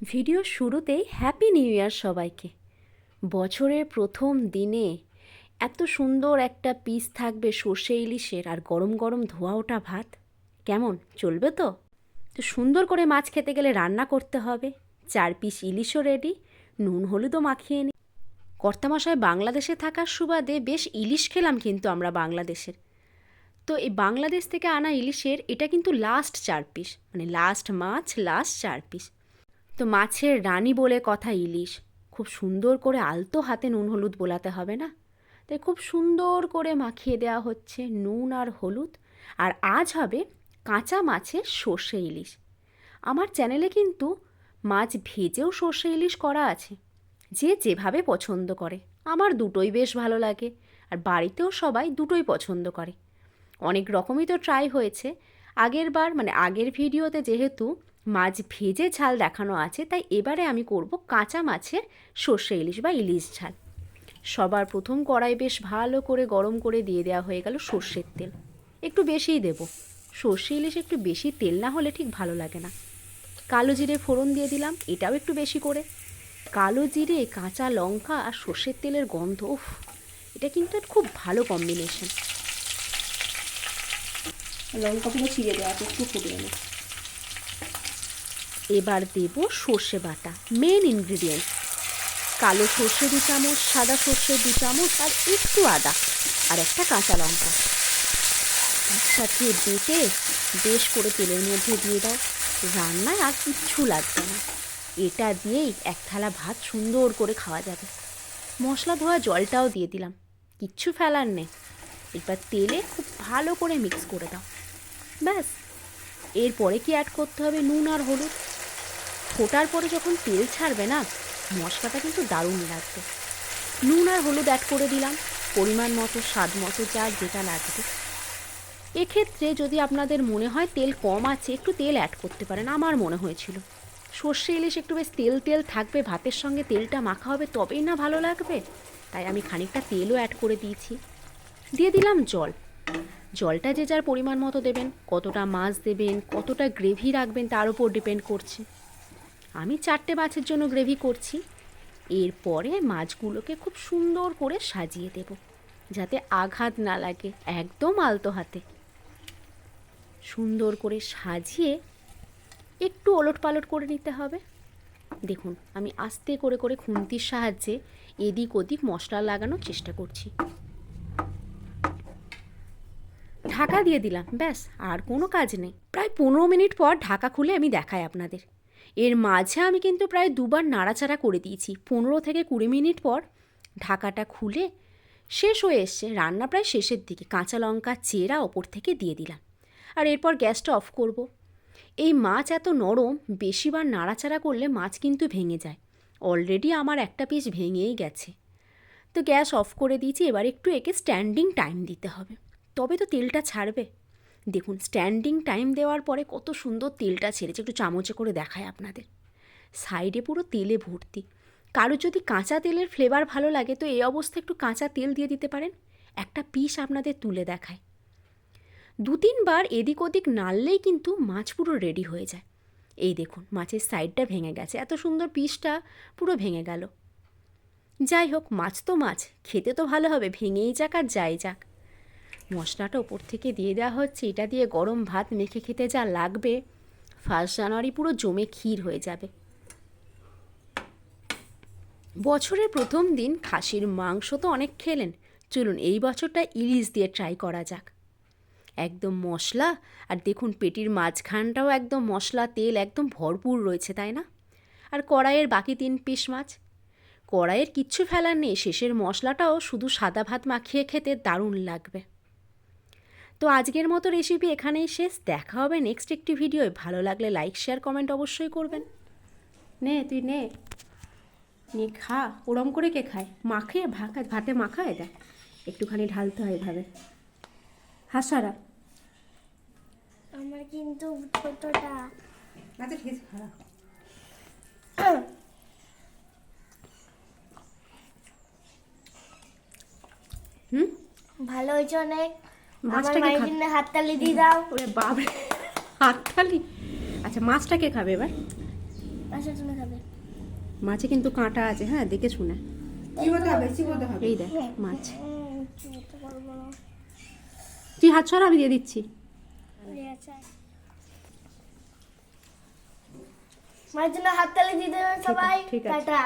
Video শুরুতেই happy new year সবাইকে। বছরের প্রথম দিনে এত সুন্দর একটা পিস থাকবে সর্ষে ইলিশের আর গরম গরম ধোয়া ওঠা ভাত। কেমন? চলবে তো? তো সুন্দর করে মাছ খেতে গেলে রান্না করতে হবে। চার পিস ইলিশও রেডি নুন হলুদও মাখিয়ে নিই কর্তামশায় বাংলাদেশে থাকার সুবাদে বেশ ইলিশ খেলাম কিন্তু আমরা বাংলাদেশের। তো এই বাংলাদেশ থেকে আনা ইলিশের এটা কিন্তু লাস্ট চার পিস মানে লাস্ট মাছ লাস্ট চার পিস তো মাছের রানী বলে কথা ইলিশ। খুব সুন্দর করে আলতো হাতে নুন হলুদ বোলাতে হবে না? তাই খুব সুন্দর করে মাখিয়ে দেওয়া হচ্ছে নুন আর হলুদ। আর আজ হবে কাঁচা মাছের সর্ষে ইলিশ। আমার চ্যানেলে কিন্তু মাছ ভেজেও সর্ষে ইলিশ করা আছে। যে যেভাবে পছন্দ করে। আমার দুটোই বেশ ভালো লাগে। আর বাড়িতেও সবাই দুটোই পছন্দ করে। অনেক রকমই তো ট্রাই হয়েছে। আগের বার মানে আগের ভিডিওতে যেহেতু মাছ ভেজে ঝাল দেখানো আছে, তাই এবারে আমি করব কাঁচা মাছের সর্ষে ইলিশ বা ইলিশ ঝাল। সবার প্রথম কড়াই বেশ ভালো করে গরম করে দিয়ে দেওয়া হয়ে গেল সর্ষের তেল। একটু বেশিই দেব। সর্ষে ইলিশ একটু বেশি তেল না হলে ঠিক ভালো লাগে না। কালো জিরে ফোড়ন দিয়ে দিলাম, এটাও একটু বেশি করে। কালো জিরে, কাঁচা লঙ্কা আর সর্ষের তেলের গন্ধ, উফ, এটা কিন্তু খুব ভালো কম্বিনেশন লঙ্কাগুলো ছিঁড়ে দেওয়া একটু ফুটিয়ে নে এবার দেব সর্ষে বাটা মেন ইনগ্রিডিয়েন্ট কালো সর্ষে দু চামচ, সাদা সর্ষে দু চামচ আর একটু আদা আর একটা কাঁচা লঙ্কা। একসাথে বেটে বেশ করে তেলের মধ্যে দিয়ে দাও। রান্নায় আর কিচ্ছু লাগবে না। এটা দিয়েই এক থালা ভাত সুন্দর করে খাওয়া যাবে। মশলা ধোয়া জলটাও দিয়ে দিলাম। কিচ্ছু ফেলার নেই। এবার তেলে খুব ভালো করে মিক্স করে দাও। ব্যাস। এরপরে কি অ্যাড করতে হবে? নুন আর হলুদ। ফোটার পরে যখন তেল ছাড়বে না, মশলাটা কিন্তু দারুণ লাগবে। নুন আর হলুদ অ্যাড করে দিলাম, পরিমাণ মতো, স্বাদ মতো, যা যেটা লাগবে। এক্ষেত্রে যদি আপনাদের মনে হয় তেল কম আছে, একটু তেল অ্যাড করতে পারেন, আমার মনে হয়েছিল। সর্ষে ইলিশ একটু বেশ তেল তেল থাকবে, ভাতের সঙ্গে তেলটা মাখা হবে, তবেই না ভালো লাগবে। তাই আমি খানিকটা তেলও অ্যাড করে দিয়েছি। দিয়ে দিলাম জল। জলটা যে যার পরিমাণ মতো দেবেন, কতটা মাছ দেবেন, কতটা গ্রেভি রাখবেন, তার উপর ডিপেন্ড করছে। আমি চারটে মাছের জন্য গ্রেভি করছি। এরপরে মাছগুলোকে খুব সুন্দর করে সাজিয়ে দেব, যাতে আঘাত না লাগে একদম আলতো হাতে। সুন্দর করে সাজিয়ে একটু ওলট পালট করে নিতে হবে। দেখুন, আমি আস্তে করে করে খুন্তির সাহায্যে এদিক ওদিক মশলা লাগানোর চেষ্টা করছি। ঢাকা দিয়ে দিলাম, ব্যাস, আর কোনো কাজ নেই। প্রায় পনেরো মিনিট পর ঢাকা খুলে আমি দেখাই আপনাদের। এর মাঝে আমি কিন্তু প্রায় দুবার নাড়াচাড়া করে দিয়েছি। পনেরো থেকে কুড়ি মিনিট পর ঢাকাটা খুলে শেষ হয়ে এসছে রান্না প্রায় শেষের দিকে কাঁচা লঙ্কা, চেরা ওপর থেকে দিয়ে দিলাম। আর এরপর গ্যাসটা অফ করব। এই মাছ এত নরম, বেশিবার নাড়াচাড়া করলে মাছ কিন্তু ভেঙে যায়। অলরেডি আমার একটা পিস ভেঙেই গেছে। তো গ্যাস অফ করে দিয়েছি, এবার একটু একে স্ট্যান্ডিং টাইম দিতে হবে। তবে তো তেলটা ছাড়বে। দেখুন স্ট্যান্ডিং টাইম দেওয়ার পরে কত সুন্দর তেলটা ছেড়েছে, একটু চামচে করে দেখায় আপনাদের। সাইডে পুরো তেলে ভর্তি। কারও যদি কাঁচা তেলের ফ্লেভার ভালো লাগে, তো এই অবস্থায় একটু কাঁচা তেল দিয়ে দিতে পারেন। একটা পিস আপনাদের তুলে দেখায় দু তিনবার এদিক ওদিক নাড়লেই কিন্তু মাছ পুরো রেডি হয়ে যায়। এই দেখুন, মাছের সাইডটা ভেঙে গেছে। এত সুন্দর পিসটা পুরো ভেঙে গেল। যাই হোক, মাছ তো মাছ, খেতে তো ভালো হবে, ভেঙেই যাক আর যাই যাক। মশলাটা ওপর থেকে দিয়ে দেওয়া হচ্ছে, এটা দিয়ে গরম ভাত মেখে খেতে যা লাগবে। ফার্স্ট জানুয়ারি পুরো জমে ক্ষীর হয়ে যাবে। বছরের প্রথম দিন খাসির মাংস তো অনেক খেলেন। চলুন এই বছরটা ইলিশ দিয়ে ট্রাই করা যাক। একদম মশলা, আর দেখুন পেটির মাঝখানটাও একদম মশলা, তেল একদম ভরপুর রয়েছে, তাই না? আর কড়াইয়ের বাকি তিন পিস মাছ। কড়াইয়ের কিচ্ছু ফেলার নেই, শেষের মশলাটাও শুধু সাদা ভাত মাখিয়ে খেতে দারুণ লাগবে। তো আজকের মতো রেসিপি এখানেই শেষ। দেখা হবে নেক্সট একটি ভিডিওয় ভালো লাগলে লাইক শেয়ার কমেন্ট অবশ্যই করবেন। নে তুই নে। নিয়ে খা। ওরম করে কে খায়? মাখে ভাত ভাতে মাখায় দেখ একটুখানি ঢালতে হয় এভাবে। হাসারা আমার কিন্তু ছোটটা হুম? ভালো হয়েছে অনেক। মাছটাকে হাততালি দিয়ে দাও। ওরে বাবা হাততালি? আচ্ছা মাছটা কে খাবে এবার? আচ্ছা তুমি খাবে। মাছে কিন্তু কাঁটা আছে হ্যাঁ দেখে শুনে। এই দেখ মাছ। তুই হাত ছড়া আমি দিয়ে দিচ্ছি। ঠিক আছে মায়ের জন্য হাততালি দিতে হবে সবাই। টাটা।